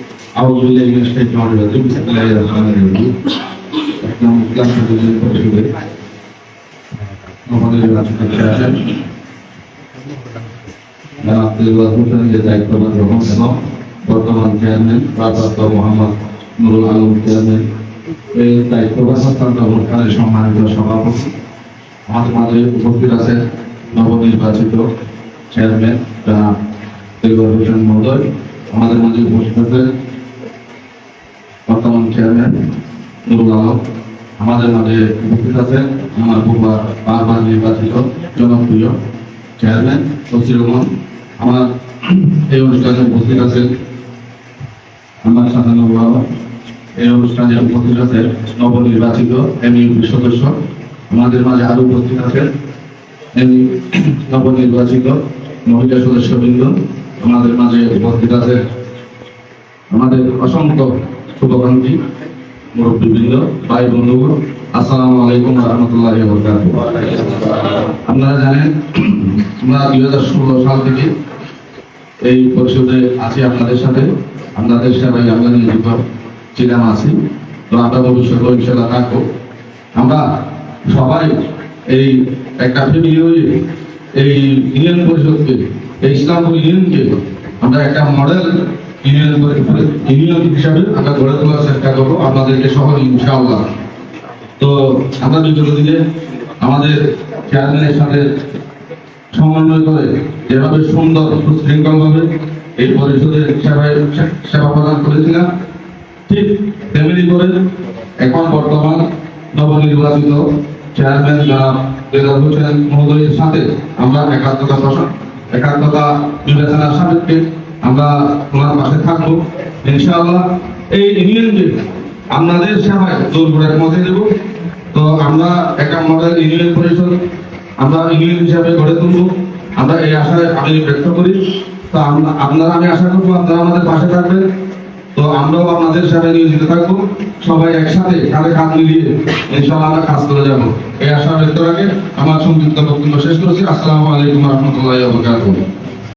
أعوذ بالله من الشيطان الرجيم بسم الله الرحمن الرحيم একদম ক্লাস পর্যন্ত পৌঁছবে আমাদের রাজনীতি আছেন আব্দুল হোসেন যে দায়িত্ববান গ্রহণ এবং বর্তমান চেয়ারম্যান ভারপ্রাপ্ত মোহাম্মদ নুরুল আলম চেয়ারম্যান এই দায়িত্ববান অত্যন্ত অনুষ্ঠানের সম্মানিত সভাপতি আমাদের মাঝে উপস্থিত আছেন নবনির্বাচিত চেয়ারম্যান জনাব দেবর হোসেন মহোদয় আমাদের মাঝে উপস্থিত আছেন বর্তমান চেয়ারম্যান নুরুল আলম। আমাদের মাঝে উপস্থিত আছেন আমার বুবা বারবার নির্বাচিত জনপ্রিয় চেয়ারম্যান তসির রহমান। আমার এই অনুষ্ঠানে উপস্থিত আছেন আমার সাধারণ বাবা এই অনুষ্ঠানে উপস্থিত আছেন নবনির্বাচিত এমইউপি সদস্য। আমাদের মাঝে আরও উপস্থিত আছেন এমনি নবনির্বাচিত মহিলা সদস্যবৃন্দ। আমাদের মাঝে উপস্থিত আছে আমাদের অসংখ্য শুভকাঙ্ক্ষী মুরব্বীবৃন্দ, ভাই বন্ধুগণ, আসসালামু আলাইকুম রহমতুল্লাহ আপনারা জানেন, আমরা দুই হাজার ষোলো সাল থেকে এই পরিষদে আছি আপনাদের সাথে। আপনাদের সেবাই আমরা নিয়োজিত ছিলাম আছি। তো আমরা ভবিষ্যতে ইনশাল্লাহ থাকব। আমরা সবাই এই একটা ফ্যামিলি হয়ে এই ইউনিয়ন পরিষদকে এই ইসলামপুর ইউনিয়নকে আমরা একটা মডেল ইউনিয়ন ইউনিয়ন হিসাবে আমরা গড়ে তোলার চেষ্টা করব আপনাদেরকে সহ ইনশাআল্লাহ। তো আমরা বিগত দিনে আমাদের চেয়ারম্যানের সাথে সমন্বয় করে যেভাবে সুন্দর সুশৃঙ্খল ভাবে এই পরিষদের সেবায় সেবা প্রদান করেছিলাম, ঠিক তেমনি করে এখন বর্তমান নবনির্বাচিত চেয়ারম্যান জনাব দেদার হোসেন মহোদয়ের সাথে আমরা একাত্মতা প্রশ্ন একাত্মতা বিবেচনার সাপেক্ষে আমরা ওনার পাশে থাকব। ইনশাআল্লাহ, এই ইউনিয়নকে আপনাদের সেবায় জোর করে পৌঁছে দেব। তো আমরা একটা মডেল ইউনিয়ন পরিষদ আমরা ইউনিয়ন হিসাবে গড়ে তুলবো। আমরা এই আশায় আমি ব্যক্ত করি। তো আপনারা, আমি আশা করব আপনারা আমাদের পাশে থাকবেন। তো আমরাও আপনাদের সাথে নিয়োজিত থাকব। সবাই একসাথে কাঁধে কাঁধ মিলিয়ে ইনশাআল্লাহ আমরা কাজ করে যাব। এই আশা ব্যক্ত রাখে আমার সংক্ষিপ্ত বক্তব্য শেষ করছি। আসসালামু আলাইকুম রহমতুল্লাহ